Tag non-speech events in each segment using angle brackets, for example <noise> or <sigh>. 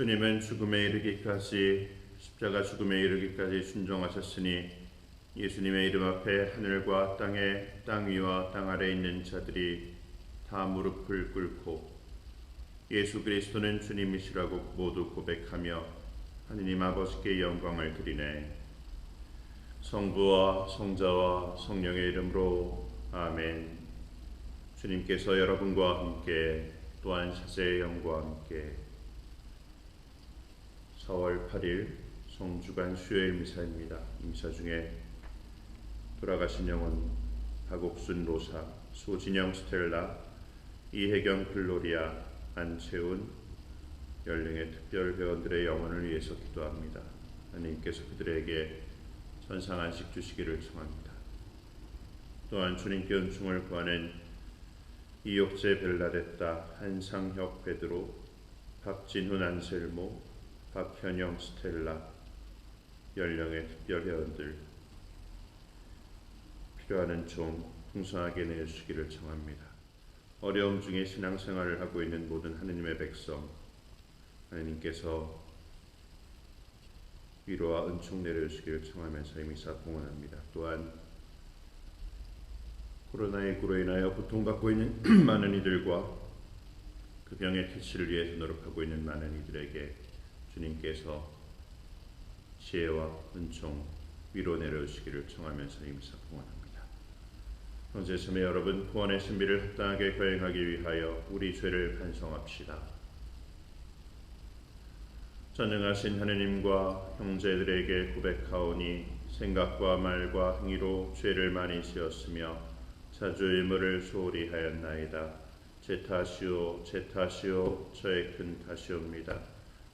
주님은 죽음에 이르기까지 십자가 죽음에 이르기까지 순종하셨으니 예수님의 이름 앞에 하늘과 땅에 땅 위와 땅 아래 있는 자들이 다 무릎을 꿇고 예수 그리스도는 주님이시라고 모두 고백하며 하느님 아버지께 영광을 드리네. 성부와 성자와 성령의 이름으로 아멘. 주님께서 여러분과 함께 또한 사제의 영과 함께 4월 8일 성주간 수요일 미사입니다. 미사 중에 돌아가신 영혼 박옥순 로사, 소진영 스텔라, 이혜경 플로리아, 안채운 연령의 특별 회원들의 영혼을 위해서 기도합니다. 하나님께서 그들에게 선상 안식 주시기를 청합니다. 또한 주님께 은총을 구하는 이옥재 벨라데타, 한상혁 베드로, 박진훈 안셀모, 박현영 스텔라, 연령의 특별 회원들 필요한 은총 풍성하게 내주시기를 청합니다. 어려움 중에 신앙생활을 하고 있는 모든 하느님의 백성 하나님께서 위로와 은총 내려주시기를 청하면서 이미사 공헌합니다. 또한 코로나19로 인하여 고통받고 있는 <clears throat> 많은 이들과 그 병의 퇴치를 위해서 노력하고 있는 많은 이들에게 주님께서 지혜와 은총 위로 내려주시기를 청하면서 이미사 공헌합니다. 현재 참에 여러분 구원의 신비를 합당하게 거행하기 위하여 우리 죄를 반성합시다. 전능하신 하느님과 형제들에게 고백하오니 생각과 말과 행위로 죄를 많이 지었으며 자주 의무를 소홀히 하였나이다. 제 탓이요 제 탓이요 저의 큰 탓이옵니다.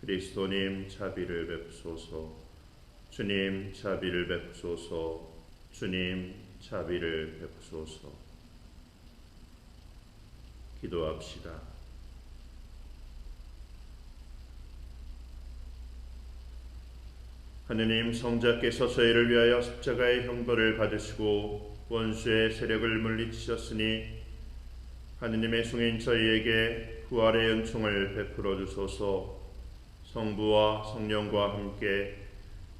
그리스도님 자비를 베푸소서. 주님 자비를 베푸소서. 주님 자비를 베푸소서. 기도합시다. 하느님 성자께서 저희를 위하여 십자가의 형벌을 받으시고 원수의 세력을 물리치셨으니 하느님의 종인 저희에게 부활의 은총을 베풀어 주소서 성부와 성령과 함께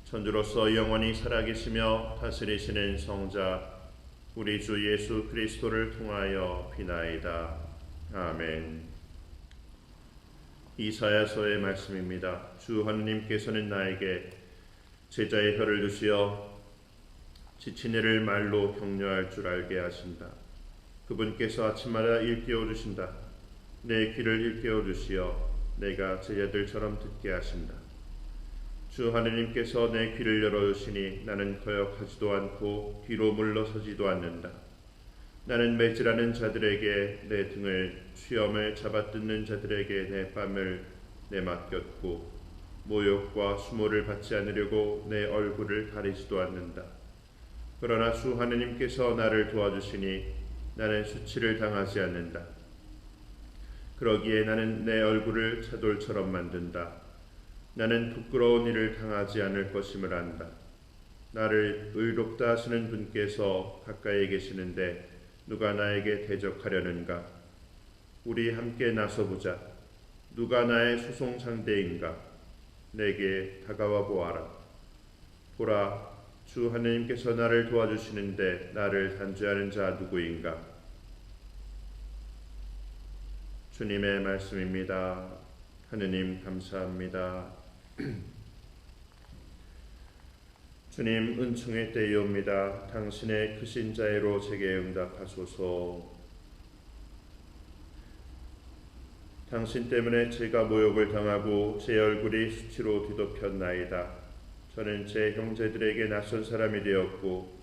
천주로서 영원히 살아계시며 다스리시는 성자 우리 주 예수 그리스도를 통하여 비나이다. 아멘. 이사야서의 말씀입니다. 주 하느님께서는 나에게 제자의 혀를 두시어 지친 이를 말로 격려할 줄 알게 하신다. 그분께서 아침마다 일깨워 주신다. 내 귀를 일깨워 주시어 내가 제자들처럼 듣게 하신다. 주 하느님께서 내 귀를 열어주시니 나는 거역하지도 않고 뒤로 물러서지도 않는다. 나는 매질하는 자들에게 내 등을 수염을 잡아뜯는 자들에게 내 뺨을 내맡겼고 모욕과 수모를 받지 않으려고 내 얼굴을 가리지도 않는다. 그러나 주 하느님께서 나를 도와주시니 나는 수치를 당하지 않는다. 그러기에 나는 내 얼굴을 차돌처럼 만든다. 나는 부끄러운 일을 당하지 않을 것임을 안다. 나를 의롭다 하시는 분께서 가까이 계시는데 누가 나에게 대적하려는가? 우리 함께 나서보자. 누가 나의 소송 상대인가? 내게 다가와 보아라. 보라, 주 하느님께서 나를 도와주시는데 나를 단죄하는 자 누구인가? 주님의 말씀입니다. 하느님 감사합니다. <clears throat> 주님 은총의 때이옵니다. 당신의 크신 자애로 제게 응답하소서. 당신 때문에 제가 모욕을 당하고 제 얼굴이 수치로 뒤덮였나이다. 저는 제 형제들에게 낯선 사람이 되었고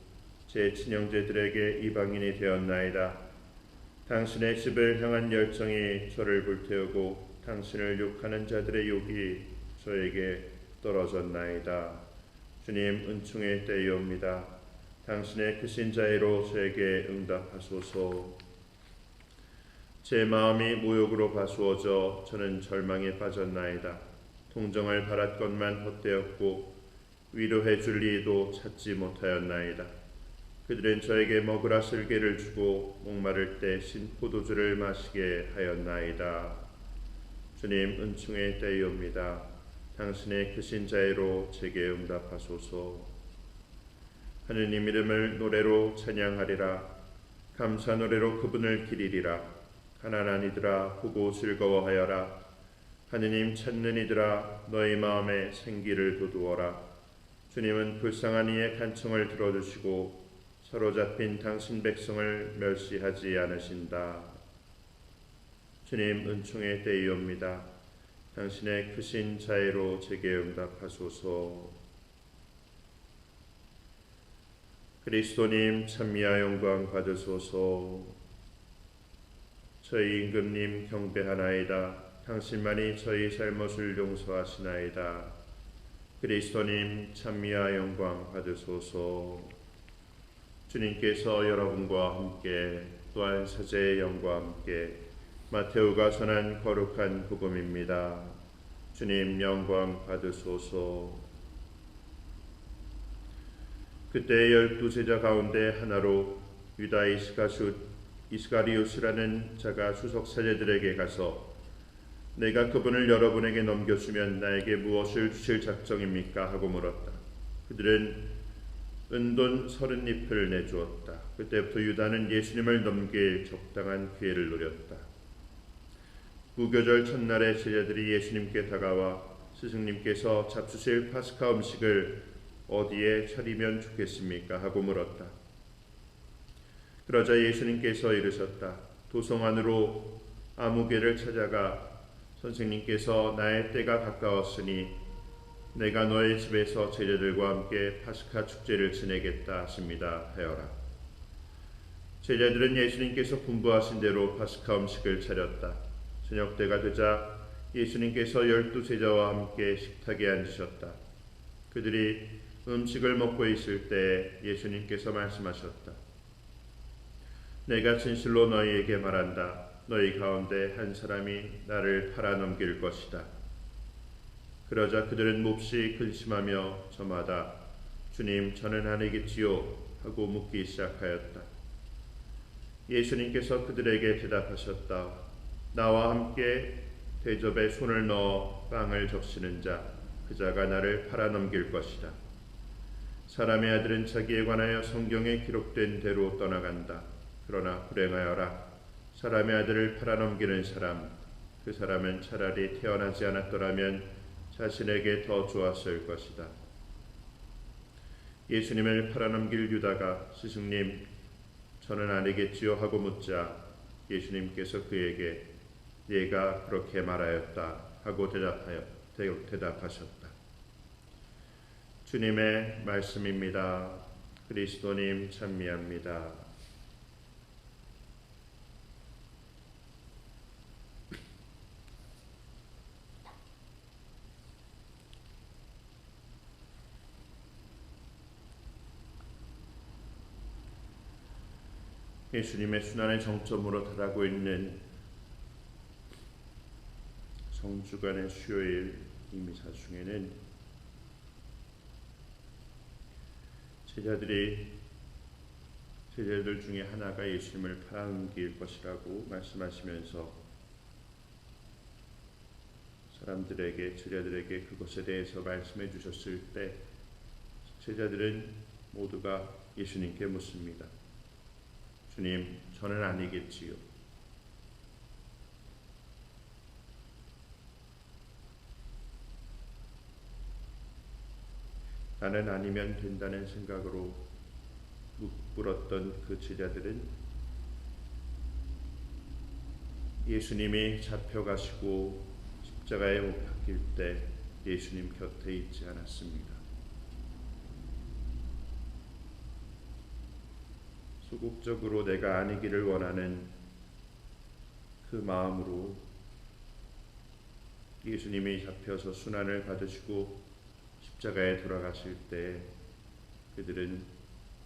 제 친형제들에게 이방인이 되었나이다. 당신의 집을 향한 열정이 저를 불태우고 당신을 욕하는 자들의 욕이 저에게 떨어졌나이다. 주님 은총의 때이옵니다. 당신의 크신 자애로 저에게 응답하소서. 제 마음이 모욕으로 가수어져 저는 절망에 빠졌나이다. 동정을 바랐건만 헛되었고 위로해 줄 이도 찾지 못하였나이다. 그들은 저에게 먹으라 쓸개를 주고 목마를 때 신 포도주를 마시게 하였나이다. 주님 은총의 때이옵니다. 당신의 크신 자애로 제게 응답하소서. 하느님 이름을 노래로 찬양하리라. 감사 노래로 그분을 기리리라. 가난한 이들아 보고 즐거워하여라. 하느님 찾는 이들아 너희 마음에 생기를 돋우어라. 주님은 불쌍한 이의 간청을 들어주시고 사로잡힌 당신 백성을 멸시하지 않으신다. 주님 은총의 때이옵니다. 당신의 크신 자애로 제게 응답하소서. 그리스도님 찬미와 영광 받으소서. 저희 임금님 경배하나이다. 당신만이 저희 잘못을 용서하시나이다. 그리스도님 찬미와 영광 받으소서. 주님께서 여러분과 함께 또한 사제의 영과 함께 마테오가 전한 거룩한 복음입니다. 주님 영광 받으소서. 그때 열두 제자 가운데 하나로 유다 이스가수 이스가리우스라는 자가 수석 사제들에게 가서 내가 그분을 여러분에게 넘겨주면 나에게 무엇을 주실 작정입니까? 하고 물었다. 그들은 은돈 서른 잎을 내주었다. 그때부터 유다는 예수님을 넘길 적당한 기회를 노렸다. 무교절 첫날에 제자들이 예수님께 다가와 스승님께서 잡수실 파스카 음식을 어디에 차리면 좋겠습니까? 하고 물었다. 그러자 예수님께서 이르셨다. 도성 안으로 아무개를 찾아가 선생님께서 나의 때가 가까웠으니 내가 너의 집에서 제자들과 함께 파스카 축제를 지내겠다 하십니다 하여라. 제자들은 예수님께서 분부하신 대로 파스카 음식을 차렸다. 저녁 때가 되자 예수님께서 열두 제자와 함께 식탁에 앉으셨다. 그들이 음식을 먹고 있을 때 예수님께서 말씀하셨다. 내가 진실로 너희에게 말한다. 너희 가운데 한 사람이 나를 팔아넘길 것이다. 그러자 그들은 몹시 근심하며 저마다 주님 저는 아니겠지요 하고 묻기 시작하였다. 예수님께서 그들에게 대답하셨다. 나와 함께 대접에 손을 넣어 빵을 적시는 자, 그 자가 나를 팔아넘길 것이다. 사람의 아들은 자기에 관하여 성경에 기록된 대로 떠나간다. 그러나 불행하여라. 사람의 아들을 팔아넘기는 사람, 그 사람은 차라리 태어나지 않았더라면 자신에게 더 좋았을 것이다. 예수님을 팔아넘길 유다가 스승님, 저는 아니겠지요 하고 묻자 예수님께서 그에게 네가 그렇게 말하였다 하고 대답하여 대답하셨다. 주님의 말씀입니다. 그리스도님 찬미합니다. 예수님의 순환의 정점으로 달하고 있는 성주간의 수요일 이미사 중에는 제자들이 제자들 중에 하나가 예수님을 팔아넘길 것이라고 말씀하시면서 사람들에게 제자들에게 그것에 대해서 말씀해 주셨을 때 제자들은 모두가 예수님께 묻습니다. 주님, 저는 아니겠지요. 나는 아니면 된다는 생각으로 물었던 그 제자들은 예수님이 잡혀가시고 십자가에 못 박힐 때 예수님 곁에 있지 않았습니다. 소극적으로 내가 아니기를 원하는 그 마음으로 예수님이 잡혀서 순환을 받으시고 십자가에 돌아가실 때 그들은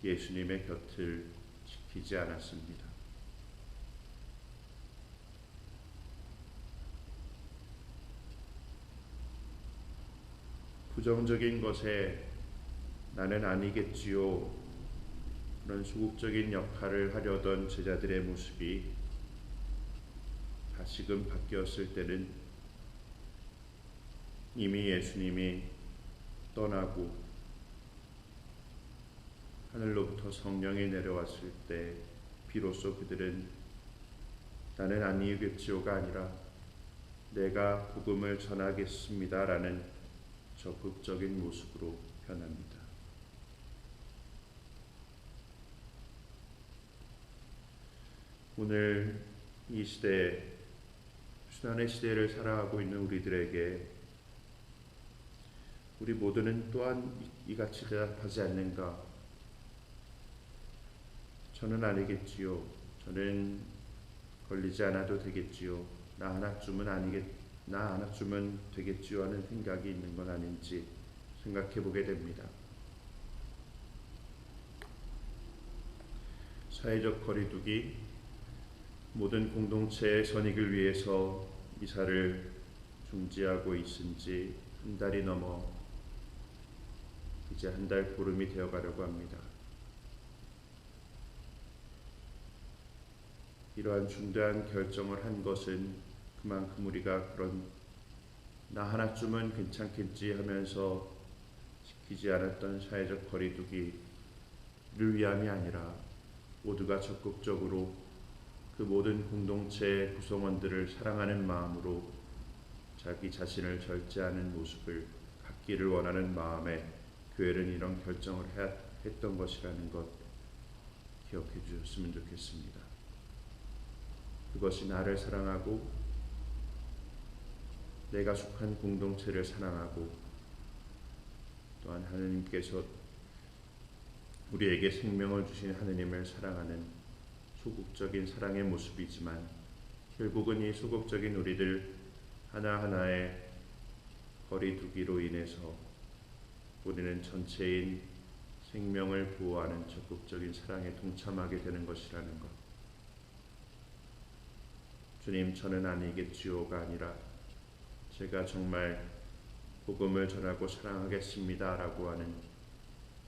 예수님의 곁을 지키지 않았습니다. 부정적인 것에 나는 아니겠지요. 그런 소극적인 역할을 하려던 제자들의 모습이 다시금 바뀌었을 때는 이미 예수님이 떠나고 하늘로부터 성령이 내려왔을 때 비로소 그들은 나는 아니겠지요가 아니라 내가 복음을 전하겠습니다라는 적극적인 모습으로 변합니다. 오늘 이 시대 순환의 시대를 살아가고 있는 우리들에게 우리 모두는 또한 이같이 대답하지 않는가? 저는 아니겠지요. 저는 걸리지 않아도 되겠지요. 나 하나쯤은 아니겠, 나 하나쯤은 되겠지요 하는 생각이 있는 건 아닌지 생각해 보게 됩니다. 사회적 거리두기, 모든 공동체의 선익을 위해서 이사를 중지하고 있은 지 한 달이 넘어 이제 한 달 보름이 되어 가려고 합니다. 이러한 중대한 결정을 한 것은 그만큼 우리가 그런 나 하나쯤은 괜찮겠지 하면서 지키지 않았던 사회적 거리두기를 위함이 아니라 모두가 적극적으로 그 모든 공동체의 구성원들을 사랑하는 마음으로 자기 자신을 절제하는 모습을 갖기를 원하는 마음에 교회는 이런 결정을 했던 것이라는 것 기억해 주셨으면 좋겠습니다. 그것이 나를 사랑하고 내가 속한 공동체를 사랑하고 또한 하느님께서 우리에게 생명을 주신 하느님을 사랑하는 소극적인 사랑의 모습이지만 결국은 이 소극적인 우리들 하나하나의 거리두기로 인해서 우리는 전체인 생명을 보호하는 적극적인 사랑에 동참하게 되는 것이라는 것. 주님 저는 아니겠지요가 아니라 제가 정말 복음을 전하고 사랑하겠습니다라고 하는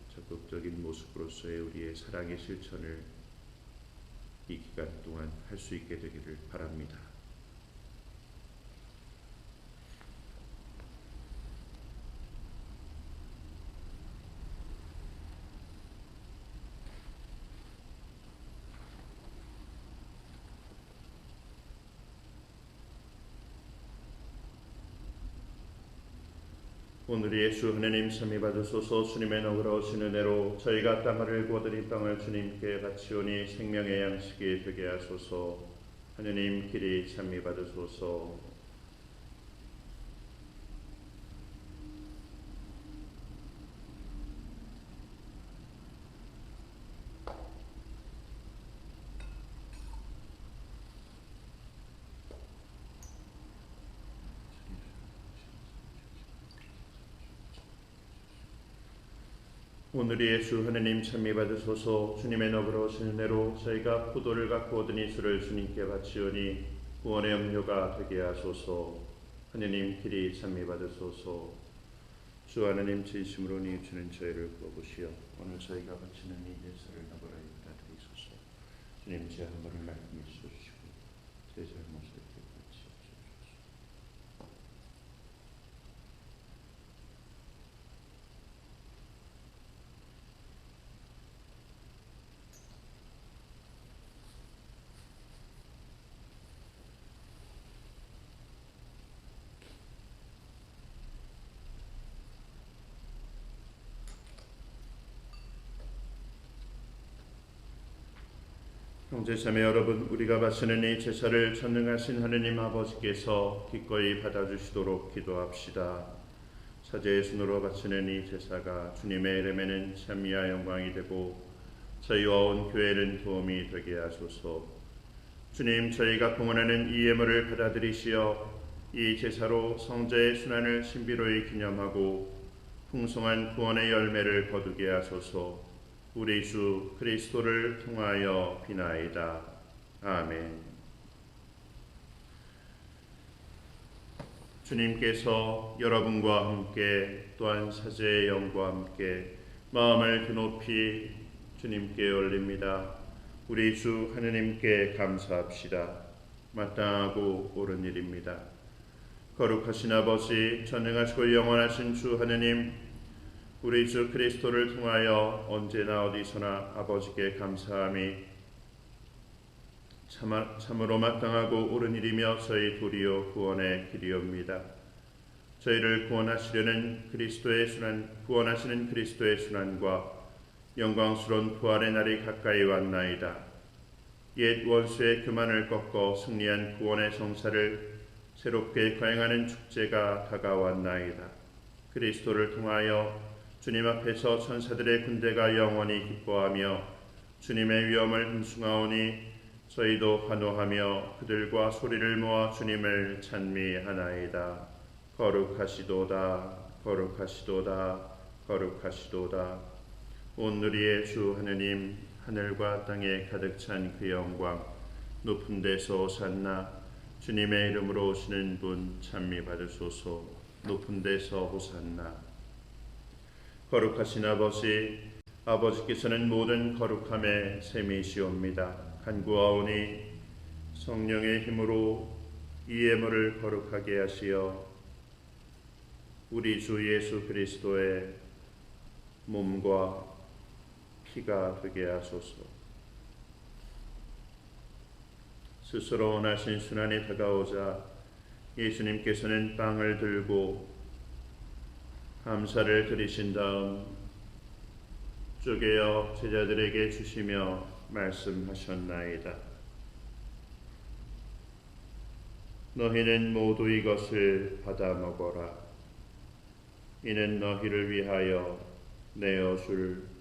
적극적인 모습으로서의 우리의 사랑의 실천을 이 기간 동안 할 수 있게 되기를 바랍니다. 오늘 예수 하나님 참이 받으소서. 주님의 너그러우신 은혜로 저희가 땅을 구하더니 땅을 주님께 바치오니 생명의 양식이 되게 하소서. 하느님 길이 참이 받으소서 오늘의 예수 하느님 찬미 받으소서. 주님의 너그러우신 은혜로 저희가 포도를 갖고 얻은 이수를 주님께 바치오니 구원의 염료가 되게 하소서. 하느님 길이 찬미 받으소서. 주 하느님 진심으로 니 주는 저희를 구워보시어 오늘 저희가 바치는 이 예수를 너그러이 받으소서. 주님 제 한 번을 말씀해 주시고 제 잘못을 형제 자매 여러분 우리가 바치는 이 제사를 전능하신 하느님 아버지께서 기꺼이 받아주시도록 기도합시다. 사제의 순으로 바치는 이 제사가 주님의 이름에는 참미와 영광이 되고 저희와 온 교회는 도움이 되게 하소서. 주님 저희가 봉헌하는 이 예물을 받아들이시어 이 제사로 성자의 순환을 신비로이 기념하고 풍성한 구원의 열매를 거두게 하소서. 우리 주 그리스도를 통하여 비나이다. 아멘. 주님께서 여러분과 함께 또한 사제의 영과 함께 마음을 드높이 주님께 올립니다. 우리 주 하느님께 감사합시다. 마땅하고 옳은 일입니다. 거룩하신 아버지 전능하시고 영원하신 주 하느님 우리 주 그리스도를 통하여 언제나 어디서나 아버지께 감사함이 참으로 마땅하고 옳은 일이며 저희 도리어 구원의 길이옵니다. 저희를 구원하시려는 그리스도의 순환, 구원하시는 그리스도의 순환과 영광스러운 부활의 날이 가까이 왔나이다. 옛 원수의 교만을 꺾어 승리한 구원의 성사를 새롭게 거행하는 축제가 다가왔나이다. 그리스도를 통하여 주님 앞에서 천사들의 군대가 영원히 기뻐하며 주님의 위엄을 흠숭하오니 저희도 환호하며 그들과 소리를 모아 주님을 찬미하나이다. 거룩하시도다. 거룩하시도다. 거룩하시도다. 온 누리의 주 하느님 하늘과 땅에 가득 찬 그 영광 높은 데서 오산나 주님의 이름으로 오시는 분 찬미 받으소서. 높은 데서 호산나 거룩하신 아버지 아버지께서는 모든 거룩함의 셈이시옵니다 간구하오니 성령의 힘으로 이 예물을 거룩하게 하시어 우리 주 예수 그리스도의 몸과 피가 되게 하소서. 스스로 원하신 순환이 다가오자 예수님께서는 빵을 들고 감사를 드리신 다음 쪼개어 제자들에게 주시며 말씀하셨나이다. 너희는 모두 이것을 받아 먹어라. 이는 너희를 위하여 내어 줄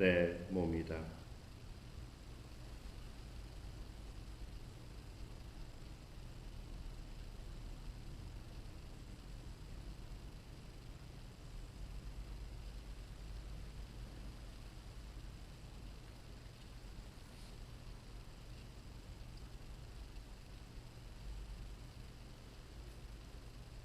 내 몸이다.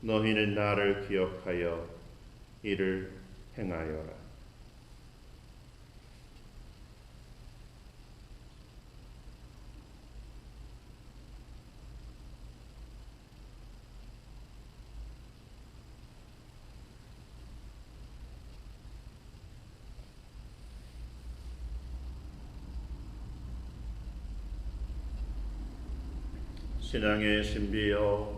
너희는 나를 기억하여 이를 행하여라. 신앙의 신비여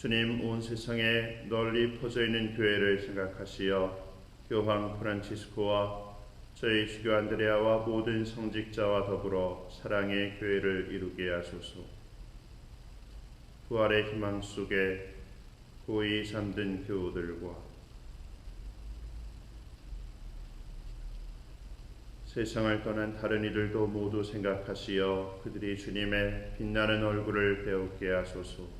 주님 온 세상에 널리 퍼져 있는 교회를 생각하시어 교황 프란치스코와 저희 주교 안드레아와 모든 성직자와 더불어 사랑의 교회를 이루게 하소서. 부활의 희망 속에 고이 잠든 교우들과 세상을 떠난 다른 이들도 모두 생각하시어 그들이 주님의 빛나는 얼굴을 배우게 하소서.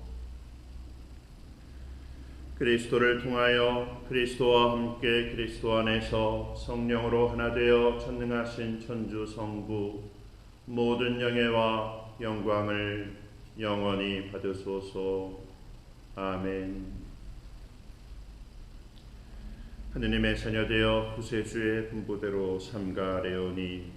그리스도를 통하여 그리스도와 함께 그리스도 안에서 성령으로 하나 되어 전능하신 천주 성부 모든 영예와 영광을 영원히 받으소서. 아멘. 하느님의 자녀되어 구세주의 분부대로 삼가래오니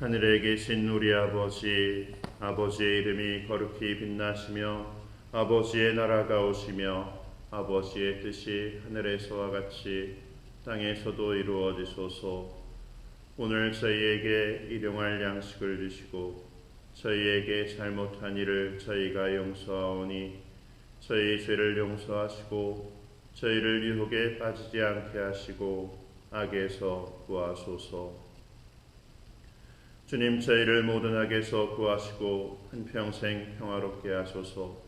하늘에 계신 우리 아버지 아버지의 이름이 거룩히 빛나시며 아버지의 나라가 오시며 아버지의 뜻이 하늘에서와 같이 땅에서도 이루어지소서. 오늘 저희에게 일용할 양식을 주시고 저희에게 잘못한 일을 저희가 용서하오니 저희 죄를 용서하시고 저희를 유혹에 빠지지 않게 하시고 악에서 구하소서. 주님 저희를 모든 악에서 구하시고 한평생 평화롭게 하소서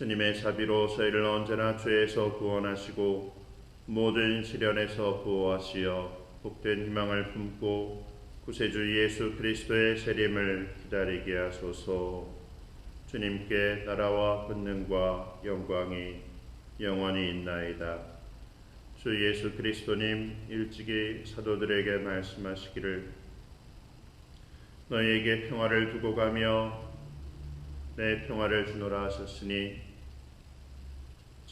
주님의 자비로 저희를 언제나 죄에서 구원하시고 모든 시련에서 보호하시어 복된 희망을 품고 구세주 예수 그리스도의 세림을 기다리게 하소서. 주님께 나라와 권능과 영광이 영원히 있나이다. 주 예수 그리스도님 일찍이 사도들에게 말씀하시기를 너희에게 평화를 두고 가며 내 평화를 주노라 하셨으니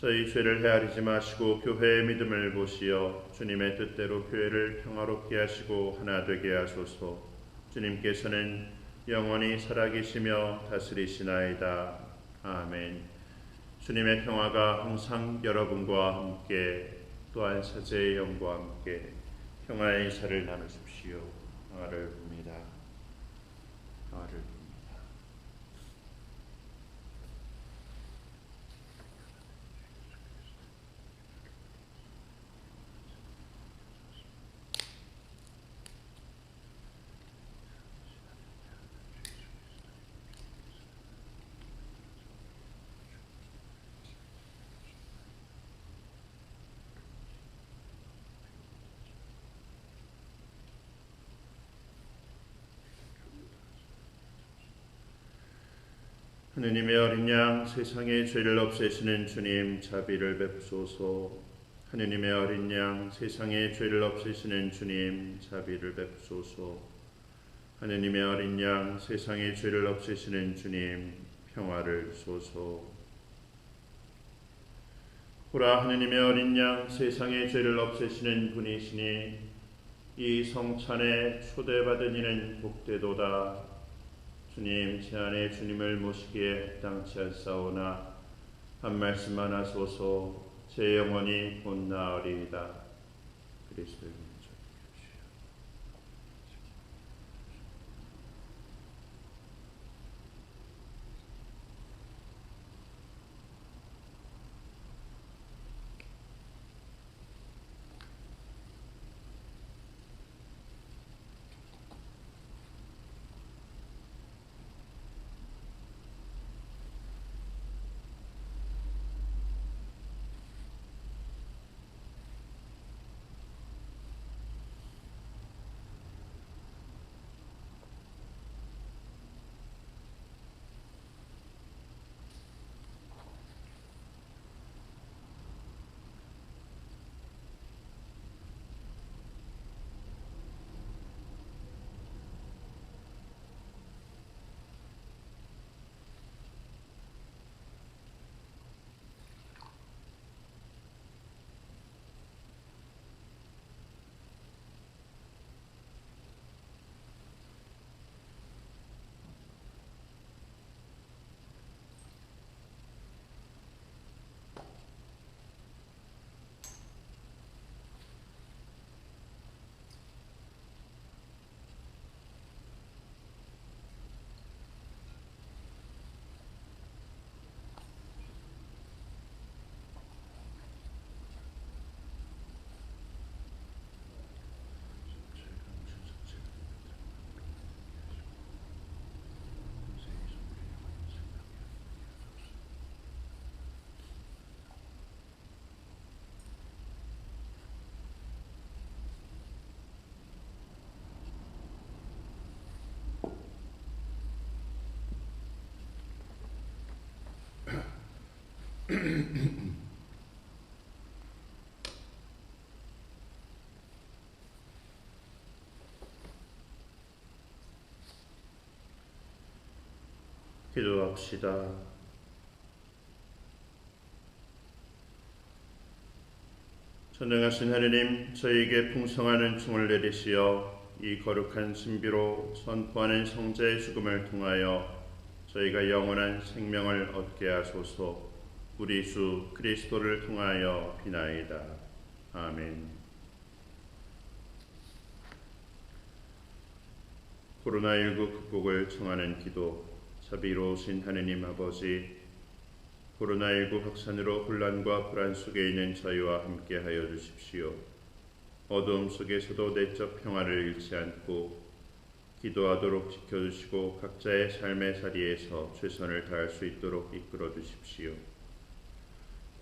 저희 죄를 헤아리지 마시고 교회의 믿음을 보시어 주님의 뜻대로 교회를 평화롭게 하시고 하나 되게 하소서 주님께서는 영원히 살아계시며 다스리시나이다. 아멘 주님의 평화가 항상 여러분과 함께 또한 사제의 영과 함께 평화의 인사를 나누십시오. 평화를 봅니다. 평화를 봅니다. 하느님의 어린 양 세상의 죄를 없애시는 주님 자비를 베푸소서. 하느님의 어린 양 세상의 죄를 없애시는 주님 자비를 베푸소서. 하느님의 어린 양 세상의 죄를 없애시는 주님 평화를 소서. 보라 하느님의 어린 양 세상의 죄를 없애시는 분이시니 이 성찬에 초대받은 이는 복되도다 주님 제 안에 주님을 모시기에 땅치 않사오나 한 말씀만 하소서 제 영혼이 곧 나으리이다 그리스도입니다. <coughs> 기도합시다. 전능하신 하느님, 저에게 풍성한 은총을 내리시어 이 거룩한 신비로 선포하는 성자의 죽음을 통하여 저희가 영원한 생명을 얻게 하소서. 우리 주 그리스도를 통하여 비나이다. 아멘. 코로나19 극복을 청하는 기도. 자비로우신 하느님 아버지, 코로나19 확산으로 혼란과 불안 속에 있는 저희와 함께하여 주십시오. 어두움 속에서도 내적 평화를 잃지 않고 기도하도록 지켜주시고 각자의 삶의 자리에서 최선을 다할 수 있도록 이끌어 주십시오.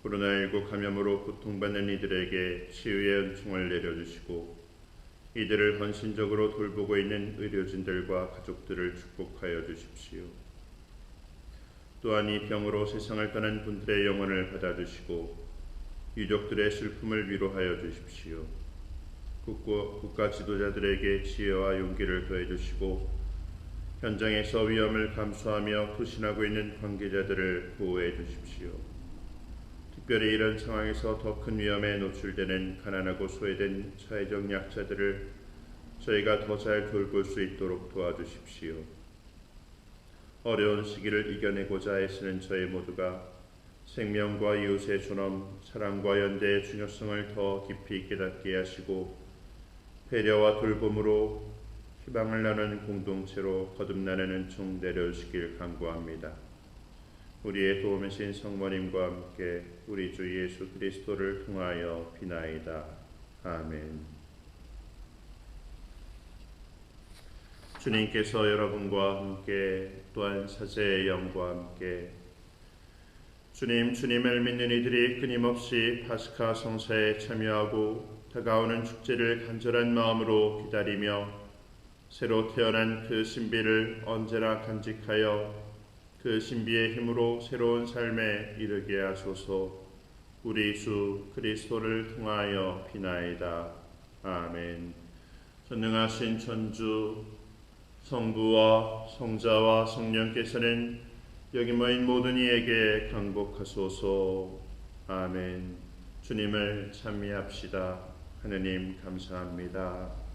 코로나19 감염으로 고통받는 이들에게 치유의 은총을 내려주시고 이들을 헌신적으로 돌보고 있는 의료진들과 가족들을 축복하여 주십시오. 또한 이 병으로 세상을 떠난 분들의 영혼을 받아주시고 유족들의 슬픔을 위로하여 주십시오. 국가 지도자들에게 지혜와 용기를 더해 주시고 현장에서 위험을 감수하며 투신하고 있는 관계자들을 보호해 주십시오. 특별히 이런 상황에서 더 큰 위험에 노출되는 가난하고 소외된 사회적 약자들을 저희가 더 잘 돌볼 수 있도록 도와주십시오. 어려운 시기를 이겨내고자 애쓰는 저희 모두가 생명과 이웃의 존엄, 사랑과 연대의 중요성을 더 깊이 깨닫게 하시고 배려와 돌봄으로 희망을 나누는 공동체로 거듭나는 은총 내려주시길 간구합니다. 우리의 도움이신 성모님과 함께 우리 주 예수 그리스도를 통하여 비나이다. 아멘. 주님께서 여러분과 함께 또한 사제의 영과 함께 주님 주님을 믿는 이들이 끊임없이 파스카 성사에 참여하고 다가오는 축제를 간절한 마음으로 기다리며 새로 태어난 그 신비를 언제나 간직하여 그 신비의 힘으로 새로운 삶에 이르게 하소서 우리 주 그리스도를 통하여 비나이다. 아멘. 전능하신 천주 성부와 성자와 성령께서는 여기 모인 모든 이에게 강복하소서. 아멘. 주님을 찬미합시다. 하느님 감사합니다.